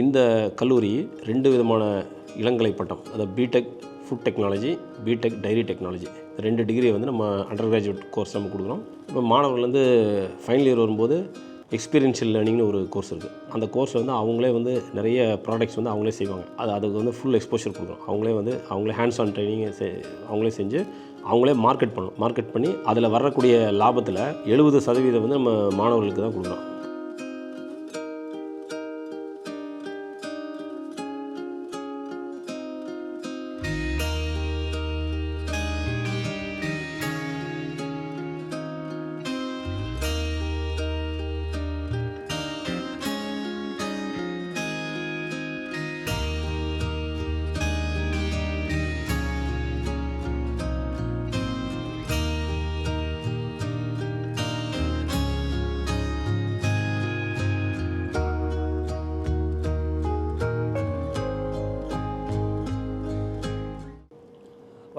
இந்த கல்லூரி ரெண்டு விதமான இளங்கலை பட்டம் அதாவது BTech food technology BTech dairy technology ரெண்டு டிகிரியை வந்து நம்ம அண்டர் கிராஜுவேட் கோர்ஸ் நம்ம கொடுக்குறோம். இப்போ மாணவர்கள் வந்து ஃபைனல் இயர் வரும்போது எக்ஸ்பீரியன்ஷியல் லேர்னிங்னு ஒரு கோர்ஸ் இருக்குது அந்த கோர்ஸில் வந்து அவங்களே வந்து நிறைய ப்ராடக்ட்ஸ் வந்து அவங்களே செய்வாங்க. அது அதுக்கு வந்து ஃபுல் எக்ஸ்போஷர் கொடுக்குறோம். அவங்களே வந்து அவங்களே ஹேண்ட்ஸ் ஆன் ட்ரைனிங் அவங்களே செஞ்சு அவங்களே மார்க்கெட் பண்ணணும். மார்க்கெட் பண்ணி அதில் வரக்கூடிய லாபத்தில் எழுபது சதவீதம் வந்து நம்ம மாணவர்களுக்கு தான் கொடுக்குறோம்.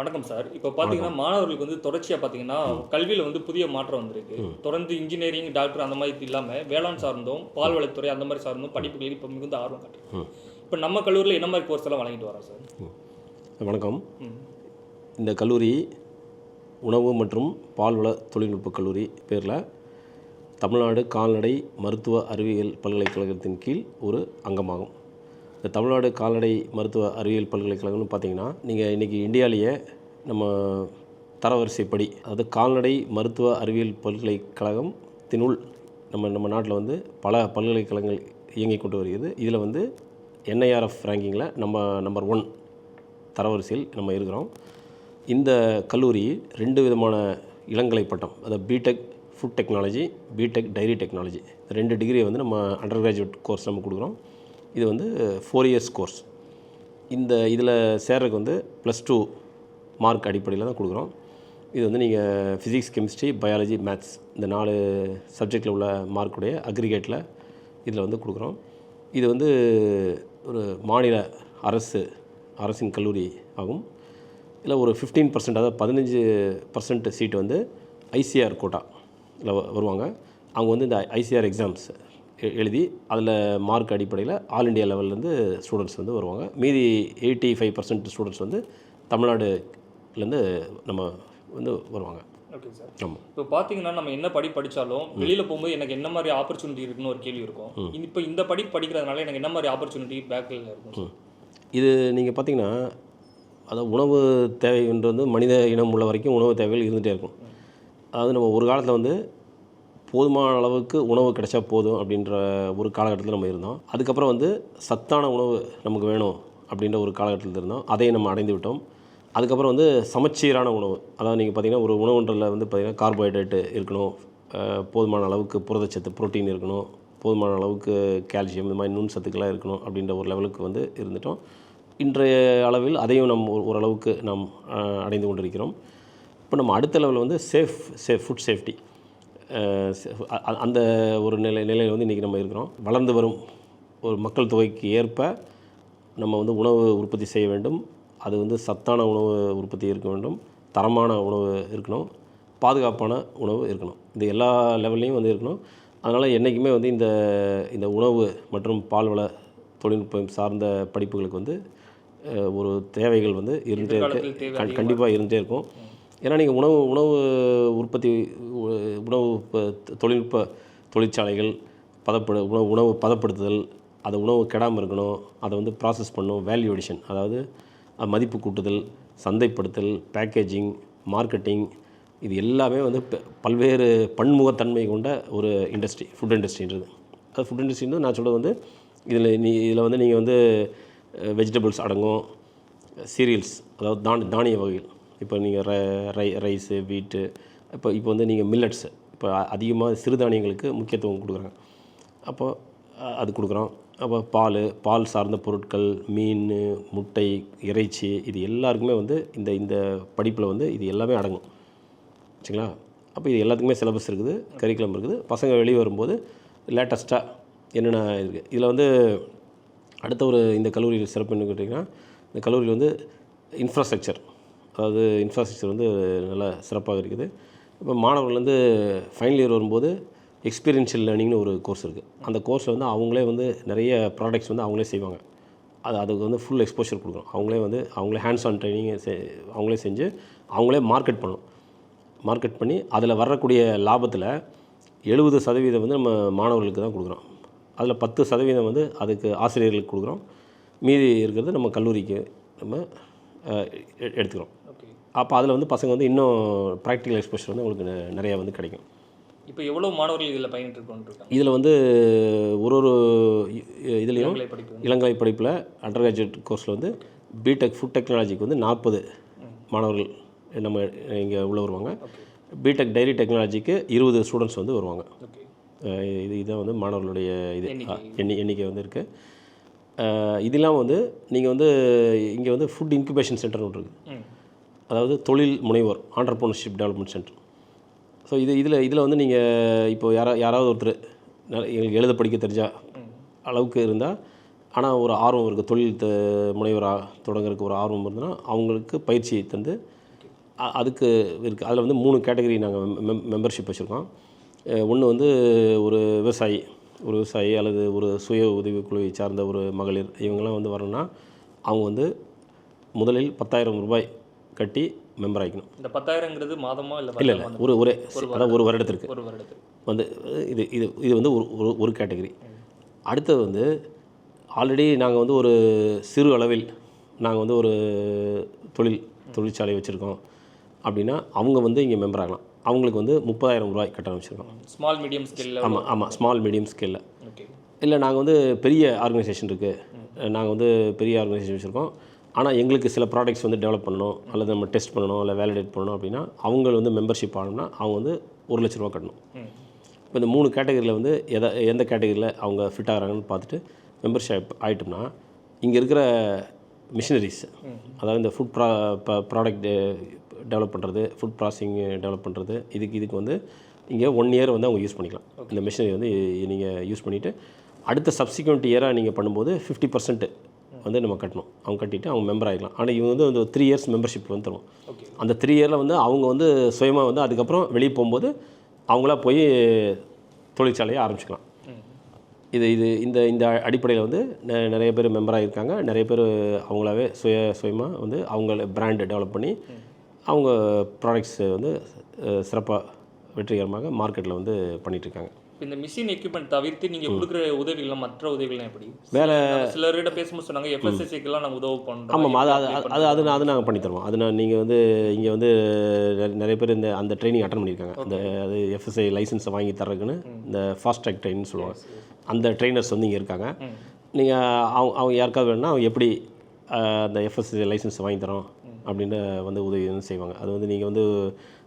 வணக்கம் சார். இப்போ பார்த்தீங்கன்னா மாணவர்களுக்கு வந்து தொடர்ச்சியாக பார்த்தீங்கன்னா கல்வியில் வந்து புதிய மாற்றம் வந்திருக்கு. தொடர்ந்து இன்ஜினியரிங் டாக்டர் அந்த மாதிரி இல்லாமல் வேளாண் சார்ந்தும் பால்வளத்துறை அந்த மாதிரி சார்ந்தும் படிப்புகளில் இப்போ மிகுந்த ஆர்வம் காட்டுறோம் இப்போ நம்ம கல்லூரியில் என்ன மாதிரி கோர்ஸ் எல்லாம் வழங்கிட்டு வரோம் சார்? வணக்கம். இந்த கல்லூரி உணவு மற்றும் பால்வள தொழில்நுட்ப கல்லூரி பேரில் தமிழ்நாடு கால்நடை மருத்துவ அறிவியல் பல்கலைக்கழகத்தின் கீழ் ஒரு அங்கமாகும். இந்த தமிழ்நாடு கால்நடை மருத்துவ அறிவியல் பல்கலைக்கழகம்னு பார்த்தீங்கன்னா நீங்கள் இன்றைக்கி இந்தியாவிலேயே நம்ம தரவரிசைப்படி அதாவது கால்நடை மருத்துவ அறிவியல் பல்கலைக்கழகத்தினுள் நம்ம நம்ம நாட்டில் வந்து பல பல்கலைக்கழகங்கள் இயங்கி கொண்டு வருகிறது. இதில் வந்து என்ஐஆர்எஃப் ரேங்கிங்கில் நம்ம நம்பர் ஒன் தரவரிசையில் நம்ம இருக்கிறோம். இந்த கல்லூரி ரெண்டு விதமான இளங்கலை பட்டம் அதாவது BTech food technology BTech dairy technology ரெண்டு டிகிரியை வந்து நம்ம அண்டர் கிராஜுவேட் கோர்ஸ் நம்ம கொடுக்குறோம். இது வந்து ஃபோர் இயர்ஸ் கோர்ஸ் இந்த இதில் சேர்றதுக்கு வந்து ப்ளஸ் டூ மார்க் அடிப்படையில் தான் கொடுக்குறோம். இது வந்து நீங்கள் ஃபிசிக்ஸ் கெமிஸ்ட்ரி பயாலஜி மேத்ஸ் இந்த நாலு சப்ஜெக்டில் உள்ள மார்க்குடைய அக்ரிகேட்டில் இதில் வந்து கொடுக்குறோம். இது வந்து ஒரு மாநில அரசு அரசின் கல்லூரி ஆகும். இதில் ஒரு ஃபிஃப்டீன் பர்சன்ட் அதாவது பதினஞ்சு பர்சன்ட் சீட் வந்து ஐசிஆர் கோட்டா இதில் வருவாங்க. அவங்க வந்து இந்த ஐசிஆர் எக்ஸாம்ஸ் எழுதி அதில் மார்க் அடிப்படையில் ஆல் இண்டியா லெவல்லேருந்து ஸ்டூடெண்ட்ஸ் வந்து வருவாங்க. மீதி எயிட்டி ஃபைவ் பர்சன்ட் ஸ்டூடெண்ட்ஸ் வந்து தமிழ்நாடுலேருந்து நம்ம வந்து வருவாங்க. ஓகே சார் இப்போ பார்த்தீங்கன்னா நம்ம என்ன படி படித்தாலும் வெளியில் போகும்போது எனக்கு என்ன மாதிரி ஆப்பர்ச்சுனிட்டி இருக்குன்னு ஒரு கேள்வி இருக்கும். இப்போ இந்த படி படிக்கிறதுனால எனக்கு என்ன மாதிரி ஆப்பர்ச்சுனிட்டி பேக்கில் இருக்கும்? இது நீங்கள் பார்த்தீங்கன்னா அதாவது உணவு தேவைன்றது வந்து மனித இனம் உள்ள வரைக்கும் உணவு தேவைகள் இருந்துகிட்டே இருக்கும். அதாவது நம்ம ஒரு காலத்தில் வந்து போதுமான அளவுக்கு உணவு கிடைச்சா போதும் அப்படின்ற ஒரு காலகட்டத்தில் நம்ம இருந்தோம். அதுக்கப்புறம் வந்து சத்தான உணவு நமக்கு வேணும் அப்படின்ற ஒரு காலகட்டத்தில் இருந்தோம். அதை நம்ம அடைந்து விட்டோம். அதுக்கப்புறம் வந்து சமச்சீரான உணவு அதாவது நீங்கள் பார்த்தீங்கன்னா ஒரு உணவுன்றதில் வந்து பார்த்திங்கன்னா கார்போஹைட்ரேட்டு இருக்கணும் போதுமான அளவுக்கு புரதச்சத்து புரோட்டீன் இருக்கணும் போதுமான அளவுக்கு கால்சியம் இந்த மாதிரி நுண் சத்துக்களாக இருக்கணும் அப்படின்ற ஒரு லெவலுக்கு வந்து இருந்துட்டோம். இன்றைய அளவில் அதையும் நம் ஓரளவுக்கு நாம் அடைந்து கொண்டிருக்கிறோம். இப்போ நம்ம அடுத்த லெவலில் வந்து சேஃப் சேஃப் ஃபுட் சேஃப்டி அந்த ஒரு நிலை நிலையில் வந்து இன்றைக்கி நம்ம இருக்கிறோம். வளர்ந்து வரும் ஒரு மக்கள் தொகைக்கு ஏற்ப நம்ம வந்து உணவு உற்பத்தி செய்ய வேண்டும். அது வந்து சத்தான உணவு உற்பத்தி இருக்க வேண்டும். தரமான உணவு இருக்கணும். பாதுகாப்பான உணவு இருக்கணும். இது எல்லா லெவல்லையும் வந்து இருக்கணும். அதனால் என்றைக்குமே வந்து இந்த இந்த உணவு மற்றும் பால்வள தொழில்நுட்பம் சார்ந்த படிப்புகளுக்கு வந்து ஒரு தேவைகள் வந்து இருந்துகிட்டே எதிர்காலத்தில் தேவை இருக்கு கண்டிப்பாக இருந்துகிட்டே இருக்கும். ஏன்னா நீங்கள் உணவு உணவு உற்பத்தி உணவு தொழில்நுட்ப தொழிற்சாலைகள் பதப்படு உணவு உணவு பதப்படுத்துதல் அதை உணவு கெடாமல் இருக்கணும் அதை வந்து ப்ராசஸ் பண்ணணும் வேல்யூ எடிஷன் அதாவது மதிப்பு கூட்டுதல் சந்தைப்படுத்தல் பேக்கேஜிங் மார்க்கெட்டிங் இது எல்லாமே வந்து ப- பல்வேறு பன்முகத்தன்மை கொண்ட ஒரு இண்டஸ்ட்ரி ஃபுட் இண்டஸ்ட்ரின்றது அது ஃபுட் இண்டஸ்ட்ரின்னு நான் சொல்கிறது வந்து இதில் நீ இதில் வந்து நீங்கள் வந்து வெஜிடபிள்ஸ் அடங்கும் சீரியல்ஸ் அதாவது தான் தானிய வகைகள். இப்போ நீங்கள் ரை ரைஸு வீட்டு இப்போ இப்போ வந்து நீங்கள் மில்லட்ஸு இப்போ அதிகமாக சிறுதானியங்களுக்கு முக்கியத்துவம் கொடுக்குறாங்க. அப்போ அது கொடுக்குறோம். அப்போ பால் பால் சார்ந்த பொருட்கள் மீன் முட்டை இறைச்சி இது எல்லாருக்குமே வந்து இந்த இந்த படிப்பில் வந்து இது எல்லாமே அடங்கும். சரிங்களா? அப்போ இது எல்லாத்துக்குமே சிலபஸ் இருக்குது கரிக்குலம் இருக்குது. பசங்க வெளியே வரும்போது லேட்டஸ்ட்டாக என்னென்ன இருக்குது இதில் வந்து அடுத்த ஒரு இந்த கல்லூரியில் சிறப்புன்னு கேட்டிங்கன்னா இந்த கல்லூரியில் வந்து இன்ஃப்ராஸ்ட்ரக்சர். அதாவது இன்ஃப்ராஸ்ட்ரக்சர் வந்து நல்லா சிறப்பாக இருக்குது. இப்போ மாணவர்கள் வந்து ஃபைனல் இயர் வரும்போது எக்ஸ்பீரியன்ஷியல் லேர்னிங்னு ஒரு கோர்ஸ் இருக்குது அந்த கோர்ஸில் வந்து அவங்களே வந்து நிறைய ப்ராடக்ட்ஸ் வந்து அவங்களே செய்வாங்க. அது அதுக்கு வந்து ஃபுல் எக்ஸ்போஷர் கொடுக்கணும். அவங்களே வந்து அவங்களே ஹேண்ட்ஸ் ஆன் ட்ரைனிங் அவங்களே செஞ்சு அவங்களே மார்க்கெட் பண்ணணும். மார்க்கெட் பண்ணி அதில் வரக்கூடிய லாபத்தில் எழுபது சதவீதம் வந்து நம்ம மாணவர்களுக்கு தான் கொடுக்குறோம். அதில் பத்து சதவீதம் வந்து அதுக்கு ஆசிரியர்களுக்கு கொடுக்குறோம். மீதி இருக்கிறது நம்ம கல்லூரிக்கு நம்ம எடுத்துக்கிறோம். அப்போ அதில் வந்து பசங்க வந்து இன்னும் ப்ராக்டிக்கல் எக்ஸ்போஷர் வந்து உங்களுக்கு நிறையா வந்து கிடைக்கும். இப்போ எவ்வளோ மாணவர்கள் இதில் இருக்காங்க இதில் வந்து ஒரு ஒரு இதுலேயும் இளங்கலை படிப்பு இளங்கலை படிப்பில் அண்டர் கிராஜுவேட் கோர்ஸில் வந்து பிடெக் ஃபுட் டெக்னாலஜிக்கு வந்து நாற்பது மாணவர்கள் நம்ம இங்கே உள்ள வருவாங்க. பிடெக் டைரி டெக்னாலஜிக்கு இருபது ஸ்டூடெண்ட்ஸ் வந்து வருவாங்க. இது இதுதான் வந்து மாணவர்களுடைய இது. எண்ணி எண்ணிக்கை வந்து இருக்குது இதெல்லாம் வந்து நீங்கள் வந்து இங்கே வந்து ஃபுட் இன்குபேஷன் சென்டர்னு ஒன்று இருக்குது அதாவது தொழில் முனைவோர் ஆண்டர்ப்ரனர்ஷிப் டெவலப்மெண்ட் சென்டர் ஸோ இது இதில் இதில் வந்து நீங்கள் இப்போ யாரா யாராவது ஒருத்தர் எங்களுக்கு எழுத படிக்க தெரிஞ்சா அளவுக்கு இருந்தால் ஆனால் ஒரு ஆர்வம் இருக்குது தொழில் த முனைவராக தொடங்குறதுக்கு ஒரு ஆர்வம் இருந்ததுன்னா அவங்களுக்கு பயிற்சி தந்து அதுக்கு இருக்குது அதில் வந்து மூணு கேட்டகரி நாங்கள் மெம் மெம்பர்ஷிப் வச்சுருக்கோம். ஒன்று வந்து ஒரு விவசாயி ஒரு விவசாயி அல்லது ஒரு சுய உதவிக்குழுவை சார்ந்த ஒரு மகளிர் இவங்கெல்லாம் வந்து வரணும்னா அவங்க வந்து முதலில் பத்தாயிரம் ரூபாய் கட்டி மெம்பர் ஆகிக்கணும் இந்த பத்தாயிரங்கிறது மாதமா இல்லை இல்லை இல்லை ஒரு ஒரே அதாவது ஒரு வருடத்திற்கு. ஒரு வருடத்துக்கு வந்து இது இது இது வந்து ஒரு ஒரு ஒரு கேட்டகரி. அடுத்தது வந்து ஆல்ரெடி நாங்கள் வந்து ஒரு சிறு அளவில் நாங்கள் வந்து ஒரு தொழில் தொழிற்சாலை வச்சுருக்கோம். அப்படின்னா அவங்க வந்து இங்கே மெம்பர் ஆகலாம். அவங்களுக்கு வந்து முப்பதாயிரம் ரூபாய் கட்டணம் வச்சுருக்கோம் ஸ்மால் மீடியம் ஸ்கேலில் ஆமாம் ஆமாம் ஸ்மால் மீடியம் ஸ்கேலில் ஓகே இல்லை நாங்கள் வந்து பெரிய ஆர்கனைசேஷன் இருக்குது நாங்கள் வந்து பெரிய ஆர்கனைசேஷன் வச்சுருக்கோம். ஆனால் எங்களுக்கு சில ப்ராடக்ட்ஸ் வந்து டெவலப் பண்ணணும் அல்லது நம்ம டெஸ்ட் பண்ணணும் இல்லை வேலிடேட் பண்ணணும் அப்படின்னா அவங்க வந்து மெம்பர்ஷிப் ஆகணும்னா அவங்க வந்து ஒரு லட்ச ரூபா கட்டணும். இப்போ இந்த மூணு கேட்டகரியில் வந்து எதை எந்த கேட்டகரியில் அவங்க ஃபிட் ஆகிறாங்கன்னு பார்த்துட்டு மெம்பர்ஷிப் ஆகிட்டோம்னா இங்கே இருக்கிற மிஷினரிஸ் அதாவது இந்த ஃபுட் ப்ரா ப்ராடக்ட் டெவலப் பண்ணுறது ஃபுட் ப்ராசஸிங் டெவலப் பண்ணுறது இதுக்கு இதுக்கு வந்து இங்கே ஒன் இயர் வந்து அவங்க யூஸ் பண்ணிக்கலாம். இந்த மிஷினரி வந்து நீங்கள் யூஸ் பண்ணிவிட்டு அடுத்த சப்சிக்வெண்ட் இயராக நீங்கள் பண்ணும்போது ஃபிஃப்டி பர்சன்ட் வந்து நம்ம கட்டணும். அவங்க கட்டிட்டு அவங்க மெம்பர் ஆகிக்கலாம் ஆனால் இவங்க வந்து அந்த த்ரீ இயர்ஸ் மெம்பர்ஷிப் வந்து தருவோம் அந்த த்ரீ இயரில் வந்து அவங்க வந்து சுயமாக வந்து அதுக்கப்புறம் வெளியே போகும்போது அவங்களா போய் தொழிற்சாலையை ஆரம்பிச்சுக்கலாம். இது இது இந்த இந்த அடிப்படையில் வந்து நெ- நிறைய பேர் மெம்பராக இருக்காங்க நிறைய பேர் அவங்களாவே சுய சுயமாக வந்து அவங்க பிராண்டு டெவலப் பண்ணி அவங்க ப்ராடக்ட்ஸ் வந்து சிறப்பாக வெற்றிகரமாக மார்க்கெட்டில் வந்து இப்போ இந்த மிஷின் எக்யூப்மெண்ட் தவிர்த்து நீங்கள் கொடுக்குற உதவிகள் மற்ற உதவிகள்லாம் எப்படி? வேற சிலர்கிட்ட பேசும்போது சொன்னாங்க எஃப்எஸ்எஸ்சிக்கெல்லாம் நாங்கள் உதவி பண்ணுறோம் ஆமாம் அது அது அது- அது நாங்கள் பண்ணித்தருவோம் அது நான் நீங்கள் வந்து இங்கே வந்து நிறைய- பேர் இந்த அந்த ட்ரைனிங் அட்டன் பண்ணியிருக்காங்க. இந்த அது எஃப்எஸ்ஐ லைசன்ஸை வாங்கி தர்றதுக்குன்னு இந்த ஃபாஸ்ட் ட்ராக் ட்ரைனிங் சொல்லுவாங்க. அந்த ட்ரைனர்ஸ் வந்து இங்கே இருக்காங்க. நீங்கள் அவங்க அவங்க யாருக்காவது வேணும்னா அவங்க எப்படி அந்த எஃப்எஸ்ஐ லைசன்ஸ் வாங்கி தரோம்? அப்படின்னு வந்து உதவி வந்து செய்வாங்க. அது வந்து நீங்கள் வந்து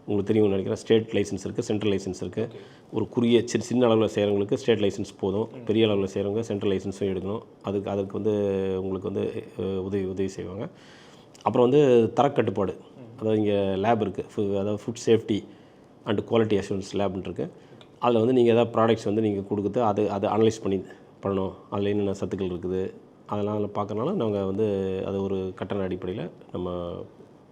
உங்களுக்கு தெரியும் நினைக்கிறேன். ஸ்டேட் லைசன்ஸ் இருக்குது சென்ட்ரல் லைசன்ஸ் இருக்குது ஒரு குறுகிய சின்ன சின்ன அளவில் செய்கிறவங்களுக்கு ஸ்டேட் லைசன்ஸ் போதும். பெரிய அளவில் செய்கிறவங்க சென்ட்ரல் லைசன்ஸும் எடுக்கணும். அதுக்கு அதுக்கு வந்து உங்களுக்கு வந்து உதவி உதவி செய்வாங்க. அப்புறம் வந்து தரக்கட்டுப்பாடு. அதாவது இங்கே லேப் இருக்குது அதாவது food safety and quality assurance லேப்னு இருக்குது அதில் வந்து நீங்கள் எதாவது ப்ராடக்ட்ஸ் வந்து நீங்கள் கொடுக்குறது அது அதை அனலைஸ் பண்ணி பண்ணணும். அதில் என்னென்ன சத்துக்கள் இருக்குது அதெல்லாம் அதில் பார்க்கறனால நாங்கள் வந்து அது ஒரு கட்டண அடிப்படையில் நம்ம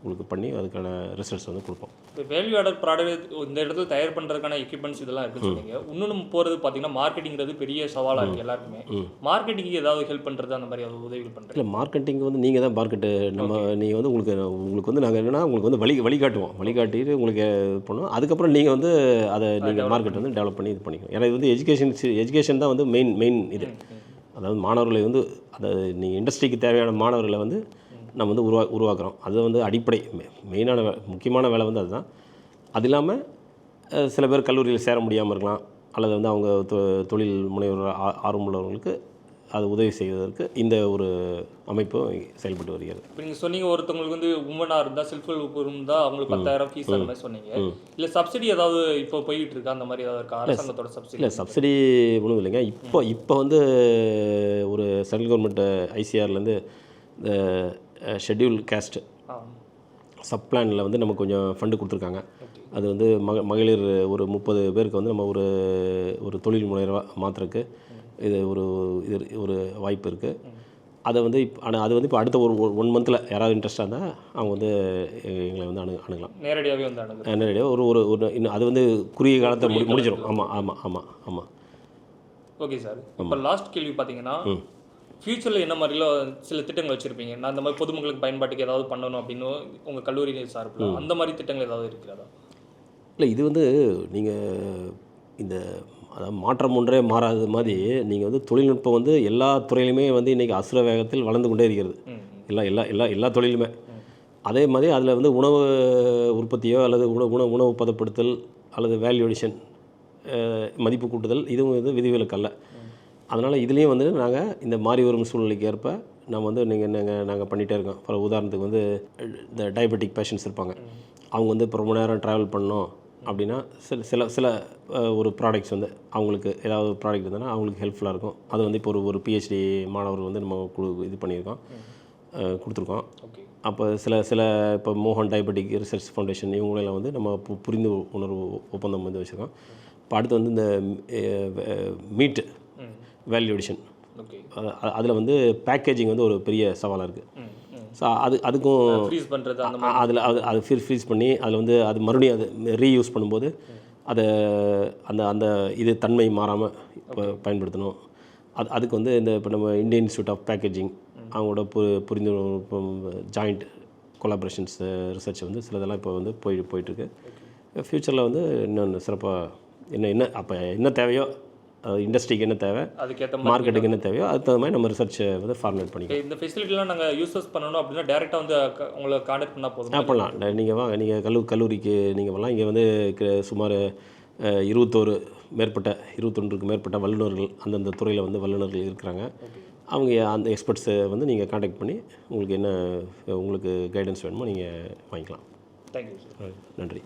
உங்களுக்கு பண்ணி அதுக்கான ரிசல்ட்ஸ் வந்து கொடுப்போம். இப்போ வேல்யூ ஆர்டர் ப்ராடக்ட் இந்த இடத்துல தயார் பண்ணுறதுக்கான எக்யூப்மெண்ட்ஸ் இதெல்லாம் இருக்குன்னு சொன்னீங்க. இன்னொன்று போகிறது பார்த்தீங்கன்னா மார்க்கெட்டிங்கிறது பெரிய சவாலாக இருக்குது எல்லாருக்குமே. மார்க்கெட்டிங்க்கு ஏதாவது ஹெல்ப் பண்ணுறது அந்த மாதிரி ஏதாவது உதவிகள் பண்ணுறது இல்லை மார்க்கெட்டிங் வந்து நீங்கள் தான் மார்க்கெட்டு நம்ம நீங்கள் வந்து உங்களுக்கு உங்களுக்கு வந்து நாங்கள் என்னென்னா உங்களுக்கு வந்து வழி வழிகாட்டுவோம். வழிகாட்டிட்டு உங்களுக்கு இது பண்ணுவோம். அதுக்கப்புறம் நீங்கள் வந்து அதை நீங்கள் மார்க்கெட் வந்து டெவலப் பண்ணி இது பண்ணிக்கணும் ஏன்னா இது வந்து எஜுகேஷன் எஜுகேஷன் தான் வந்து மெயின் மெயின் இது. அதாவது மாணவர்களை வந்து அதை நீங்கள் இண்டஸ்ட்ரிக்கு தேவையான மாணவர்களை வந்து நம்ம வந்து உருவா உருவாக்குறோம். அது வந்து அடிப்படை. மெ- மெயினான வே முக்கியமான வேலை வந்து அதுதான். அது இல்லாமல் சில பேர் கல்லூரியில் சேர முடியாமல் இருக்கலாம். அல்லது வந்து அவங்க தொ- தொழில் முனைவர் ஆ- ஆர்வம் உள்ளவர்களுக்கு அது உதவி செய்வதற்கு இந்த ஒரு அமைப்பு செயல்பட்டு வருகிறது. இப்போ நீங்கள் சொன்னீங்க ஒருத்தவங்களுக்கு வந்து உமனாக இருந்தால் செல்ஃப் ஹெல்ப் இருந்தால் அவங்களுக்கு பத்தாயிரம் ஃபீஸ் அந்த மாதிரி சொன்னீங்க. இல்லை சப்சிடி ஏதாவது இப்போ போயிட்டு இருக்கா? அந்த மாதிரி ஏதாவது இருக்கா? அரசாங்கத்தோட சப்சிடி இல்லை சப்சிடி ஒன்றும் இல்லைங்க. இப்போ இப்போ வந்து ஒரு சென்ட்ரல் கவர்மெண்ட் ஐசிஆர்லேருந்து இந்த ஷெட்யூல் கேஸ்ட் ஆ. சப்ளானில் வந்து நமக்கு கொஞ்சம் ஃபண்டு கொடுத்துருக்காங்க. அது வந்து மக மகளிர் ஒரு முப்பது பேருக்கு வந்து நம்ம ஒரு ஒரு தொழில் முனைவராக மாற்றுறதுக்கு இது ஒரு இது ஒரு வாய்ப்பு இருக்குது அதை வந்து இப்போ ஆனால் அது வந்து இப்போ அடுத்த ஒரு ஒன் மந்தில் யாராவது இன்ட்ரெஸ்டாக இருந்தால் அவங்க வந்து எங்களை வந்து அணு அணுகலாம். நேரடியாகவே வந்து அணுகுது நேரடியாக ஒரு ஒரு ஒரு இன்னும் அது வந்து குறுகிய காலத்தை முடி முடிஞ்சிடும் ஆமாம் ஆமாம் ஆமாம் ஆமாம் ஓகே சார். இப்போ லாஸ்ட் கேள்வி பார்த்தீங்கன்னா ஃபியூச்சரில் என்ன மாதிரிலாம் சில திட்டங்கள் வச்சுருப்பீங்க. நான் இந்த மாதிரி பொதுமக்களுக்கு பயன்பாட்டுக்கு ஏதாவது பண்ணணும் அப்படின்னு உங்கள் கல்லூரி சார்பில் அந்த மாதிரி திட்டங்கள் ஏதாவது இருக்கிறதா? இல்லை இது வந்து நீங்கள் இந்த அதாவது மாற்றம் ஒன்றே மாறாத மாதிரி நீங்கள் வந்து தொழில்நுட்பம் வந்து எல்லா துறையிலுமே வந்து இன்றைக்கி அசுர வேகத்தில் வளர்ந்து கொண்டே இருக்கிறது. எல்லா எல்லா எல்லா எல்லா தொழிலுமே. அதே மாதிரி அதில் வந்து உணவு உற்பத்தியோ அல்லது உணவு உணவு உணவு பதப்படுத்தல் அல்லது வேல்யூடேஷன் மதிப்பு கூட்டுதல் இதுவும் வந்து விதிவிலக்கு அல்ல. அதனால் இதுலேயும் வந்து நாங்கள் இந்த மாறி வரும் சூழ்நிலைக்கு ஏற்ப நம்ம வந்து நீங்கள் நாங்கள் நாங்கள் பண்ணிகிட்டே இருக்கோம். ஃபார் உதாரணத்துக்கு வந்து இந்த டயபெட்டிக் பேஷண்ட்ஸ் இருப்பாங்க. அவங்க வந்து இப்போ ரொம்ப நேரம் ட்ராவல் பண்ணணும். அப்படின்னா சில சில சில ஒரு ப்ராடக்ட்ஸ் வந்து அவங்களுக்கு ஏதாவது ப்ராடக்ட் இருந்ததுன்னா அவங்களுக்கு ஹெல்ப்ஃபுல்லாக இருக்கும். அது வந்து இப்போ ஒரு ஒரு பிஹெச்டி மாணவர் வந்து நம்ம குழு இது பண்ணியிருக்கோம். கொடுத்துருக்கோம். ஓகே. அப்போ சில சில இப்போ மோகன் டயபெட்டிக் ரிசர்ச் ஃபவுண்டேஷன் இவங்களெல்லாம் வந்து நம்ம பு- புரிந்து உணர்வு ஒப்பந்தம் வந்து வச்சுருக்கோம். இப்போ அடுத்து வந்து இந்த மீட் ம். Validation okay. அதில் வந்து பேக்கேஜிங் வந்து ஒரு பெரிய சவாலாக இருக்குது ஸோ அது அதுக்கும் ஃப்ரீஸ் பண்ணுறது அதில் அது அது ஃப்ரீ ஃப்ரீஸ் பண்ணி அதில் வந்து அது மறுபடியும் அது ரீயூஸ் பண்ணும்போது அதை அந்த அந்த இது தன்மை மாறாமல் இப்போ பயன்படுத்தணும். அது அதுக்கு வந்து இந்த இப்போ நம்ம இந்தியன் இன்ஸ்டியூட் ஆஃப் பேக்கேஜிங் அவங்களோட பு புரிந்து ஜாயிண்ட் கொலாபரேஷன்ஸ் ரிசர்ச் வந்து சிலதெல்லாம் இப்போ வந்து போய் போயிட்டுருக்கு ஃப்யூச்சரில் வந்து இன்னும் சிறப்பாக என்ன என்ன அப்போ என்ன தேவையோ இண்டஸ்ட்ரிக்கு என்ன தேவை அதுக்கேற்ற மார்க்கெட்டுக்கு என்ன தேவையோ அதுக்கு தகுந்த மாதிரி நம்ம ரிசர்ச்சை வந்து ஃபார்முலேட் பண்ணிக்கலாம். இந்த ஃபெசிலிட்டிலாம் நாங்கள் யூசஸ் பண்ணணும் அப்படின்னா டேரெக்டாக வந்து உங்களை காண்டாக்ட் பண்ணால் போதும். பண்ணலாம். நீங்கள் வாங்க நீங்கள் கல்லூ கல்லூரிக்கு நீங்கள் வரலாம். இங்கே வந்து சுமார் இருபத்தோரு மேற்பட்ட இருபத்தொன்றுக்கு மேற்பட்ட வல்லுநர்கள் அந்தந்த துறையில் வந்து வல்லுநர்கள் இருக்கிறாங்க. அவங்க அந்த எக்ஸ்பர்ட்ஸை வந்து நீங்கள் காண்டாக்ட் பண்ணி உங்களுக்கு என்ன உங்களுக்கு கைடன்ஸ் வேணுமோ நீங்கள் வாங்கிக்கலாம். தேங்க்யூ சார் நன்றி.